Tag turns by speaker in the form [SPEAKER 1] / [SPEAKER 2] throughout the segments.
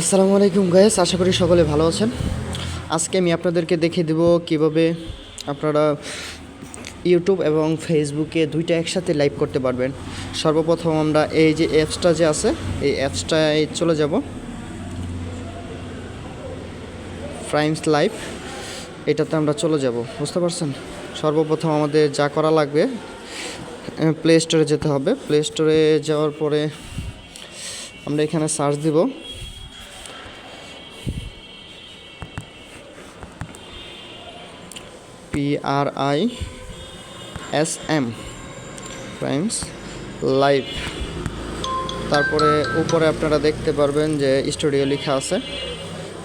[SPEAKER 1] আসসালামু আলাইকুম গায়েস আশা করি সকলে ভালো আছেন। আজকে আমি আপনাদেরকে দেখিয়ে দেব কীভাবে আপনারা ইউটিউব এবং ফেসবুকে দুইটা একসাথে লাইভ করতে পারবেন। সর্বপ্রথম আমরা এই যে অ্যাপসটা যে আছে, এই অ্যাপসটায় চলে যাব। প্রাইমস লাইভ এটাতে আমরা চলে যাব, বুঝতে পারছেন? সর্বপ্রথম আমাদের যা করা লাগবে প্লে স্টোরে যেতে হবে। প্লে স্টোরে যাওয়ার পরে আমরা এখানে সার্চ দিব। P R I S M primes live তারপরে উপরে আপনারা দেখতে পারবেন যে স্টুডিও লেখা আছে।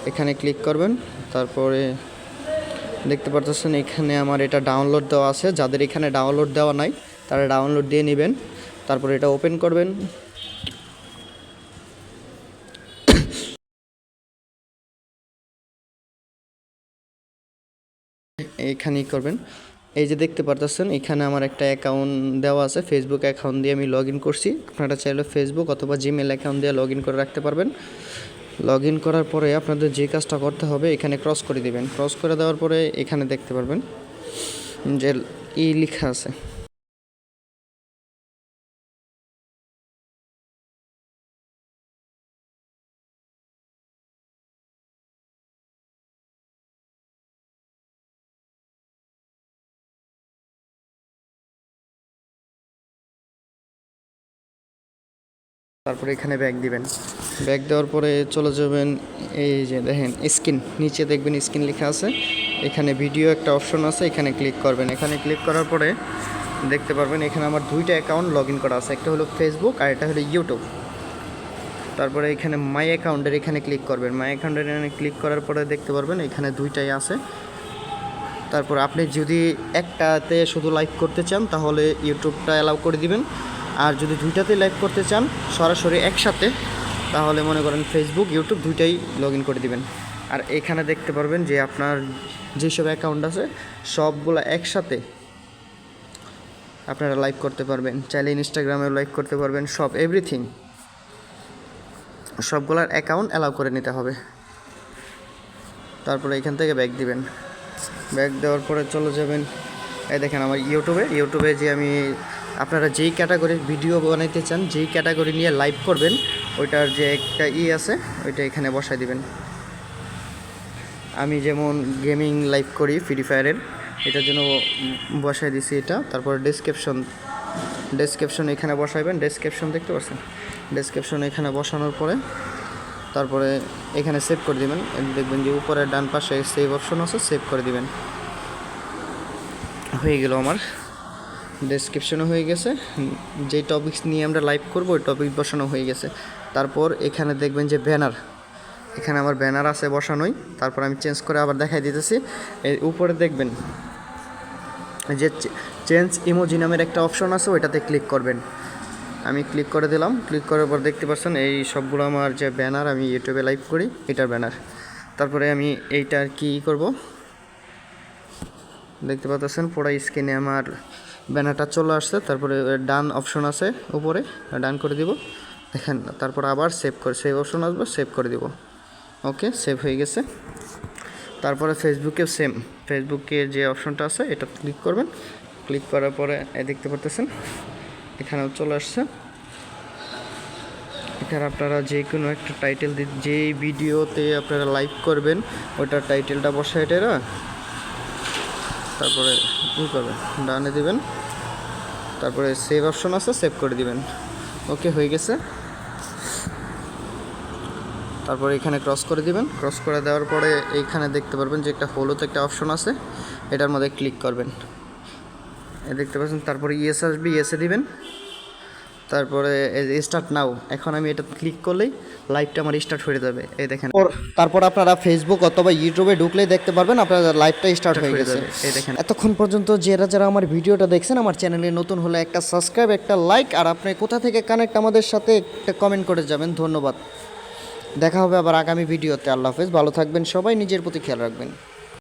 [SPEAKER 1] এখানে ক্লিক করবেন। তারপরে দেখতে পারতেছেন এখানে আমার এটা ডাউনলোড দেওয়া আছে। যাদের এখানে ডাউনলোড দেওয়া নাই, তারা ডাউনলোড দিয়ে নেবেন। তারপরে এটা ওপেন করবেন। এইখানেই করবেন। এই যে দেখতে পারতেছেন, এখানে আমার একটা অ্যাকাউন্ট দেওয়া আছে। ফেসবুক অ্যাকাউন্ট দিয়ে আমি লগ ইন করছি। আপনারা চাইলে ফেসবুক অথবা জিমেল অ্যাকাউন্ট দিয়ে লগ ইন করে রাখতে পারবেন। লগ ইন করার পরে আপনাদের যে কাজটা করতে হবে, এখানে ক্রস করে দেবেন। ক্রস করে দেওয়ার পরে এখানে দেখতে পারবেন যে ই লেখা আছে। তারপরে এখানে ব্যাগ দিবেন। ব্যাগ দেওয়ার পরে চলে যাবেন এই যে দেখেন স্ক্রিন নিচে দেখবেন স্ক্রিন লেখা আছে। এখানে ভিডিও একটা অপশন আছে, এখানে ক্লিক করবেন। এখানে ক্লিক করার পরে দেখতে পারবেন, এখানে আমার দুইটা অ্যাকাউন্ট লগ করা আছে। একটা হলো ফেসবুক আর একটা হলো ইউটিউব তারপরে এখানে মাই অ্যাকাউন্টের এখানে ক্লিক করবেন। মাই অ্যাকাউন্টের এখানে ক্লিক করার পরে দেখতে পারবেন, এখানে দুইটাই আছে। তারপর আপনি যদি একটাতে শুধু লাইভ করতে চান, তাহলে ইউটিউবটা অ্যালাউ করে দিবেন। আর যদি দুইটাতে লাইভ করতে চান, সরাসরি একসাথে, তাহলে মনে করেন ফেসবুক ইউটিউব দুইটাই লগ ইন করে দিবেন। আর এখানে দেখতে পারবেন যে আপনার যেসব অ্যাকাউন্ট আছে, সবগুলো একসাথে আপনারা লাইভ করতে পারবেন। চাইলে ইনস্টাগ্রামেও লাইভ করতে পারবেন, সব এভরিথিং সবগুলোর অ্যাকাউন্ট অ্যালাউ করে নিতে হবে। তারপরে এখান থেকে ব্যাগ দিবেন। ব্যাগ দেওয়ার পরে চলে যাবেন। এই দেখেন আমার ইউটিউবে ইউটিউবে যে আমি আপনারা যেই ক্যাটাগরির ভিডিও বানাইতে চান, যেই ক্যাটাগরি নিয়ে লাইভ করবেন, ওইটার যে একটা ই আছে, ওইটা এখানে বসাই দিবেন। আমি যেমন গেমিং লাইভ করি ফ্রি ফায়ারের এটার জন্য বসাই দিছি এটা। তারপর ডেসক্রিপশন ডেসক্রিপশন এখানে বসাইবেন। ডেসক্রিপশন দেখতে পাচ্ছেন? ডেসক্রিপশন এখানে বসানোর পরে, তারপরে এখানে সেভ করে দিবেন। দেখবেন যে উপরে ডান পাশে সেভ অপশন আছে সেভ করে দিবেন। হয়ে গেল আমার ডেসক্রিপশনও হয়ে গেছে। যে টপিকস নিয়ে আমরা লাইভ করব, ওই টপিক বসানো হয়ে গেছে। তারপর এখানে দেখবেন যে ব্যানার এখানে আমার ব্যানার আছে বসানোই। তারপর আমি চেঞ্জ করে আবার দেখাই দিতেছি। এই উপরে দেখবেন যে চেঞ্জ ইমোজি নামের একটা অপশন আছে, ওইটাতে ক্লিক করবেন। আমি ক্লিক করে দিলাম। ক্লিক করার পর দেখতে পাচ্ছেন, এই সবগুলো আমার যে ব্যানার আমি ইউটিউবে লাইভ করি, এটার ব্যানার তারপরে আমি এইটার কি করব? দেখতে পাচ্ছেন, পুরো স্ক্রিনে আমার ব্যানারটা চলে আসছে, তারপরে ডান অপশন আছে উপরে, ডান করে দিব। দেখেন, তারপর আবার সেভ করে সেভ অপশন আসবে সেভ করে দিব। ওকে সেভ হয়ে গেছে। তারপরে ফেসবুকে সেম ফেসবুকে যে অপশনটা আছে, এটা ক্লিক করবেন। ক্লিক করার পরে দেখতে পারতেছেন, এখানেও চলে আসছে। এখানে আপনারা যে কোনো একটা টাইটেল যেই ভিডিওতে আপনারা লাইভ করবেন, ওটার টাইটেলটা বসায় এটা। তারপরে কী করবেন? ডানে দিবেন। তারপরে সেভ অপশন আছে সেভ করে দিবেন। ওকে হয়ে গেছে। তারপরে এখানে ক্রস করে দিবেন। ক্রস করে দেওয়ার পরে এইখানে দেখতে পারবেন যে একটা হলুদ একটা অপশন আছে। এটার মধ্যে ক্লিক করবেন। দেখতে পাচ্ছেন, তারপরে ইএস আসবে ইয়েসে দিবেন। তারপরে স্টার্ট নাও এখন আমি এটা ক্লিক করলেই লাইভটা আমার স্টার্ট হয়ে যাবে। এই দেখেন। তারপর আপনারা ফেসবুক অথবা ইউটিউবে ঢুকলেই দেখতে পারবেন আপনার লাইভটা স্টার্ট হয়ে গেছে। এই দেখেন। এতক্ষণ পর্যন্ত যারা যারা আমার ভিডিওটা দেখছেন আমার চ্যানেলে নতুন হলে একটা সাবস্ক্রাইব একটা লাইক আর আপনি কোথা থেকে কানেক্ট আমাদের সাথে একটা কমেন্ট করে যাবেন ধন্যবাদ। দেখা হবে আবার আগামী ভিডিওতে। আল্লাহ হাফেজ। ভালো থাকবেন সবাই নিজের প্রতি খেয়াল রাখবেন।